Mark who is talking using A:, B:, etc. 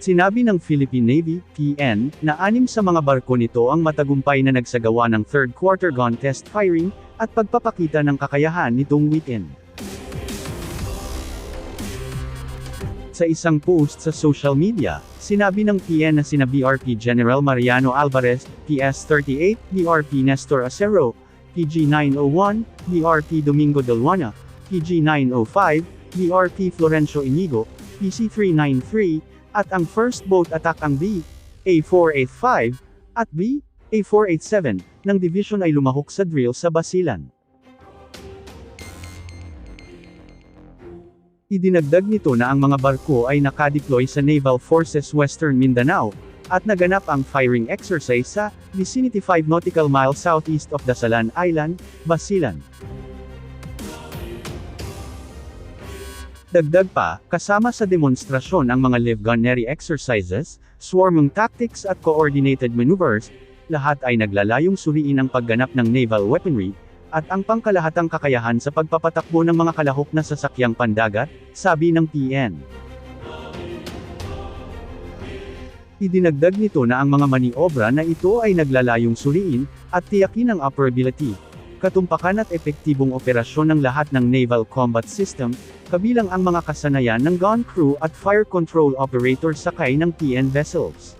A: Sinabi ng Philippine Navy, PN, na anim sa mga barko nito ang matagumpay na nagsagawa ng third quarter gun test firing, at pagpapakita ng kakayahan nitong weekend. Sa isang post sa social media, sinabi ng PN na sina BRP General Mariano Alvarez, PS-38, BRP Nestor Acero, PG-901, BRP Domingo Delwana, PG-905, BRP Florencio Inigo, PC-393, at ang first boat attack ang B, A485, at B, A487, ng division ay lumahok sa drill sa Basilan. Idinagdag nito na ang mga barko ay nakadeploy sa Naval Forces Western Mindanao, at naganap ang firing exercise sa vicinity 5 nautical miles southeast of Dasalan Island, Basilan. Dagdag pa, kasama sa demonstrasyon ang mga live gunnery exercises, swarming tactics at coordinated maneuvers, lahat ay naglalayong suriin ang pagganap ng naval weaponry, at ang pangkalahatang kakayahan sa pagpapatakbo ng mga kalahok na sasakyang pandagat, sabi ng PN. Idinagdag nito na ang mga maniobra na ito ay naglalayong suriin, at tiyakin ang operability, katumpakan at epektibong operasyon ng lahat ng naval combat system, kabilang ang mga kasanayan ng gun crew at fire control operator sakay ng PN vessels.